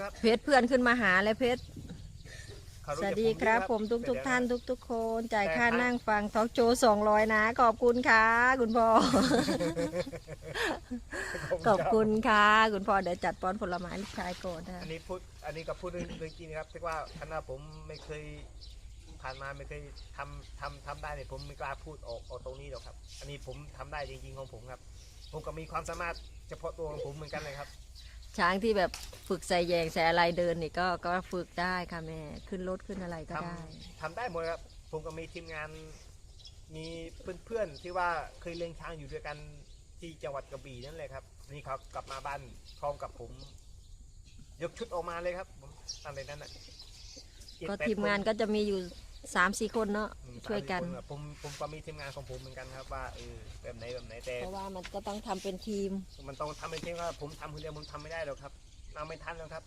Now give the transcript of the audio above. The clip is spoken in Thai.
ครับเพชรเพื่อนขึ้นมาหาเลยเพชรเขาสรู้วัสจักดีครับเยอะผมทุกทุกๆท่านเป็ทุกทุกๆคนจ่ายแต่ค่าครับนั่งฟังทอล์กโชว์สองร้อยนะ ขอบคุณค่ะ คุณพ่อยังไงขอบคุณค่ะ คุณพ่อเดี๋ยวจัดป้อนผลไม้ลูกชายก่อนนะอันนี้พูดอันนี้ก็พูดเรื่องเรื่องจริงครับที่ว่าคณะผมไม่เคยผ่านมาไม่เคยทำทำทำได้เนี่ยผมไม่กล้าพูดออกออกตรงนี้หรอกครับ อันนี้ผมทำได้จริงๆของผมครับ ผมก็มีความสามารถเฉพาะตัวของผมเหมือนกันเลยครับ ช้างที่แบบฝึกใส่แยงใส่อะไรเดินนี่ก็ก็ฝึกได้ค่ะแม่ ขึ้นรถขึ้นอะไรก็ทได้ำทำได้หมดครับ ผมก็มีทีมงาน มีเพื่อนๆที่ว่าเคยเลี้ยงช้างอยู่ด้วยกันที่จังหวัดกระบี่นั่นเลยครับ นี่เขากลับมาบ้านพร้อมกับผม ยกชุดออกมาเลยครับผมตั้งแต่นั้นน่ะเจ็ดก็แปดทีมงานคก็จะมีอยู่ สามสี่คนเนาะอืมช่วยกัน สามสี่คอะผมผมก็มีทีมงานของผมเหมือนกันครับว่าเออแบบไหนแบบไหนแต่ เพราะว่ามันก็ต้องทำเป็นทีม มันต้องทำเป็นทีมว่าผมทำคนเดียวผมทำไม่ได้หรอกครับเอาไม่ทันแล้วครับ